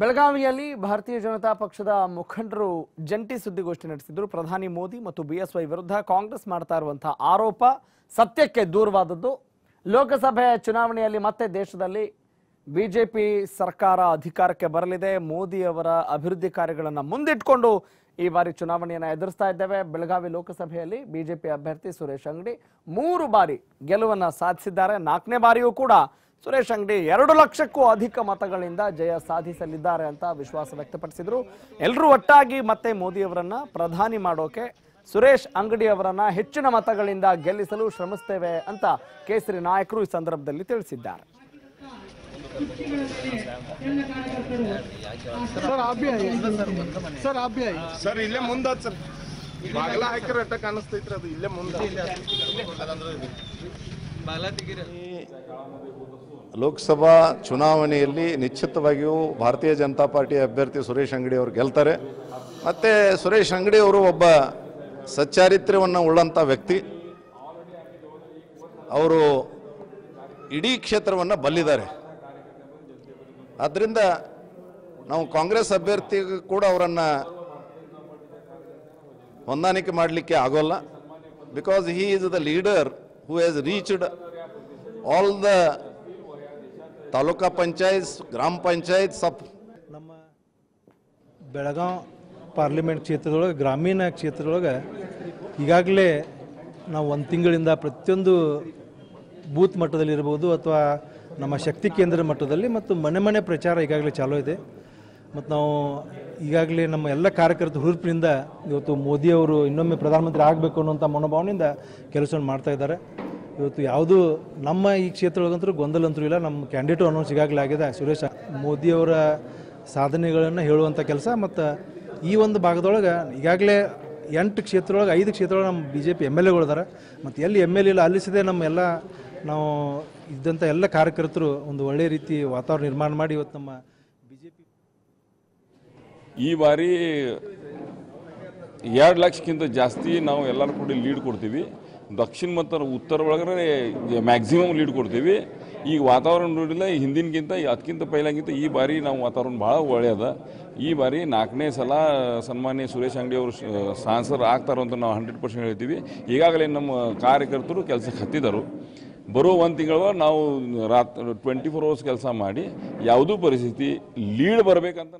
ಬೆಳಗಾವಿಯಲ್ಲಿ ಭಾರತೀಯ ಜನತಾ ಪಕ್ಷದ ಮುಖಂಡರು ಜಂಟಿ ಸುದ್ದಿಗೋಷ್ಠಿ ನಡೆಸಿದ್ರು. ಪ್ರಧಾನಿ ಮೋದಿ ಮತ್ತು ಬಿಎಸ್ವೈ ವಿರುದ್ಧ ಕಾಂಗ್ರೆಸ್ ಮಾಡ್ತಾ ಇರುವಂತಹ ಆರೋಪ ಸತ್ಯಕ್ಕೆ ದೂರವಾದದ್ದು. ಲೋಕಸಭೆ ಚುನಾವಣೆಯಲ್ಲಿ ಮತ್ತೆ ದೇಶದಲ್ಲಿ ಬಿಜೆಪಿ ಸರ್ಕಾರ ಅಧಿಕಾರಕ್ಕೆ ಬರಲಿದೆ. ಮೋದಿ ಅವರ ಅಭಿವೃದ್ಧಿ ಕಾರ್ಯಗಳನ್ನು ಮುಂದಿಟ್ಕೊಂಡು ಈ ಬಾರಿ ಚುನಾವಣೆಯನ್ನು ಎದುರಿಸ್ತಾ ಇದ್ದೇವೆ. ಬೆಳಗಾವಿ ಲೋಕಸಭೆಯಲ್ಲಿ ಬಿಜೆಪಿ ಅಭ್ಯರ್ಥಿ ಸುರೇಶ್ ಅಂಗಡಿ ಮೂರು ಬಾರಿ ಗೆಲುವನ್ನು ಸಾಧಿಸಿದ್ದಾರೆ. ನಾಲ್ಕನೇ ಬಾರಿಯೂ ಕೂಡ ಸುರೇಶ್ ಅಂಗಡಿ ಎರಡು ಲಕ್ಷಕ್ಕೂ ಅಧಿಕ ಮತಗಳಿಂದ ಜಯ ಸಾಧಿಸಲಿದ್ದಾರೆ ಅಂತ ವಿಶ್ವಾಸ ವ್ಯಕ್ತಪಡಿಸಿದರು ಎಲ್ಲರೂ ಒಟ್ಟಾಗಿ ಮತ್ತೆ ಮೋದಿಯವರನ್ನ ಪ್ರಧಾನಿ ಮಾಡೋಕೆ ಸುರೇಶ್ ಅಂಗಡಿವರನ್ನ ಹೆಚ್ಚಿನ ಮತಗಳಿಂದ ಗೆಲ್ಲಿಸಲು ಶ್ರಮಿಸ್ತೇವೆ ಅಂತ ಕೇಸರಿ ನಾಯಕರು ಈ ಸಂದರ್ಭದಲ್ಲಿ ತಿಳಿಸಿದ್ದಾರೆ ಇಲ್ಲೇ ಲೋಕಸಭಾ ಚುನಾವಣೆಯಲ್ಲಿ ನಿಶ್ಚಿತವಾಗಿಯೂ ಭಾರತೀಯ ಜನತಾ ಪಾರ್ಟಿ ಅಭ್ಯರ್ಥಿ ಸುರೇಶ್ ಅಂಗಡಿ ಅವರು ಗೆಲ್ತಾರೆ. ಮತ್ತು ಸುರೇಶ್ ಅಂಗಡಿ ಅವರು ಒಬ್ಬ ಸಚ್ಚಾರಿತ್ರ್ಯವನ್ನು ಉಳ್ಳಂಥ ವ್ಯಕ್ತಿ. ಅವರು ಇಡೀ ಕ್ಷೇತ್ರವನ್ನು ಬಲ್ಲಿದ್ದಾರೆ. ಆದ್ದರಿಂದ ನಾವು ಕಾಂಗ್ರೆಸ್ ಅಭ್ಯರ್ಥಿ ಕೂಡ ಅವರನ್ನು ಹೊಂದಾಣಿಕೆ ಮಾಡಲಿಕ್ಕೆ ಆಗೋಲ್ಲ. Because he is the leader who has reached all the taluka panchayat ಗ್ರಾಮ ಪಂಚಾಯತ್ ಸಪ್ ನಮ್ಮ ಬೆಳಗಾವ್ ಪಾರ್ಲಿಮೆಂಟ್ ಕ್ಷೇತ್ರದೊಳಗೆ, ಗ್ರಾಮೀಣ ಕ್ಷೇತ್ರದೊಳಗೆ ಈಗಾಗಲೇ ನಾವು ಒಂದು ತಿಂಗಳಿಂದ ಪ್ರತಿಯೊಂದು ಬೂತ್ ಮಟ್ಟದಲ್ಲಿ ಇರ್ಬೋದು ಅಥವಾ ನಮ್ಮ ಶಕ್ತಿ ಕೇಂದ್ರ ಮಟ್ಟದಲ್ಲಿ ಮತ್ತು ಮನೆ ಮನೆ ಪ್ರಚಾರ ಈಗಾಗಲೇ ಚಾಲೂ ಇದೆ. ಮತ್ತು ನಾವು ಈಗಾಗಲೇ ನಮ್ಮ ಎಲ್ಲ ಕಾರ್ಯಕರ್ತರ ಹುರುಪಿನಿಂದ ಇವತ್ತು ಮೋದಿಯವರು ಇನ್ನೊಮ್ಮೆ ಪ್ರಧಾನಮಂತ್ರಿ ಆಗಬೇಕು ಅನ್ನುವಂಥ ಮನೋಭಾವನೆಯಿಂದ ಕೆಲಸವನ್ನು ಮಾಡ್ತಾ ಇದ್ದಾರೆ. ಇವತ್ತು ಯಾವುದು ನಮ್ಮ ಈ ಕ್ಷೇತ್ರದೊಳಗಂತೂ ಗೊಂದಲ ಅಂತೂ ಇಲ್ಲ. ನಮ್ಮ ಕ್ಯಾಂಡಿಡೇಟ್ ಅನೌನ್ಸ್ ಈಗಾಗಲೇ ಆಗಿದೆ. ಸುರೇಶ್ ಮೋದಿಯವರ ಸಾಧನೆಗಳನ್ನು ಹೇಳುವಂಥ ಕೆಲಸ ಮತ್ತು ಈ ಒಂದು ಭಾಗದೊಳಗೆ ಈಗಾಗಲೇ ಎಂಟು ಕ್ಷೇತ್ರದೊಳಗೆ, ಐದು ಕ್ಷೇತ್ರದೊಳಗೆ ನಮ್ಮ B J P M L ಎಗಳಿದ್ದಾರೆ ಮತ್ತು ಎಲ್ಲಿ ಎಂ ಎಲ್ ಇಲ್ಲ ಅಲ್ಲಿಸದೆ ನಮ್ಮ ಎಲ್ಲ ನಾವು ಇದ್ದಂಥ ಎಲ್ಲ ಕಾರ್ಯಕರ್ತರು ಒಂದು ಒಳ್ಳೆಯ ರೀತಿ ವಾತಾವರಣ ನಿರ್ಮಾಣ ಮಾಡಿ ಇವತ್ತು ನಮ್ಮ ಬಿ ಜೆ ಪಿ ಈ ಬಾರಿ ಎರಡು ಲಕ್ಷಕ್ಕಿಂತ ಜಾಸ್ತಿ ನಾವು ಎಲ್ಲರೂ ಕೂಡ ಲೀಡ್ ಕೊಡ್ತೀವಿ. ದಕ್ಷಿಣ ಮತ್ತು ಉತ್ತರ ಒಳಗಡೆ ಮ್ಯಾಕ್ಸಿಮಮ್ ಲೀಡ್ ಕೊಡ್ತೀವಿ. ಈಗ ವಾತಾವರಣ ನೋಡಿಲ್ಲ ಹಿಂದಿನಗಿಂತ ಅದಕ್ಕಿಂತ ಪೈಲಾಗಿಂತ ಈ ಬಾರಿ ನಾವು ವಾತಾವರಣ ಭಾಳ ಒಳ್ಳೆಯದ. ಈ ಬಾರಿ ನಾಲ್ಕನೇ ಸಲ ಸನ್ಮಾನ್ಯ ಸುರೇಶ್ ಅಂಗಡಿ ಅವರು ಸಾನ್ಸರ್ ಆಗ್ತಾರೋ ಅಂತ ನಾವು ಹಂಡ್ರೆಡ್ ಪರ್ಸೆಂಟ್ ಹೇಳ್ತೀವಿ. ಈಗಾಗಲೇ ನಮ್ಮ ಕಾರ್ಯಕರ್ತರು ಕೆಲಸಕ್ಕೆ ಹತ್ತಿದರು ಬರೋ ಒಂದು ತಿಂಗಳ ನಾವು ರಾತ್ರಿ ಟ್ವೆಂಟಿ ಫೋರ್ ಅವರ್ಸ್ ಕೆಲಸ ಮಾಡಿ, ಯಾವುದೂ ಪರಿಸ್ಥಿತಿ ಲೀಡ್ ಬರಬೇಕಂತ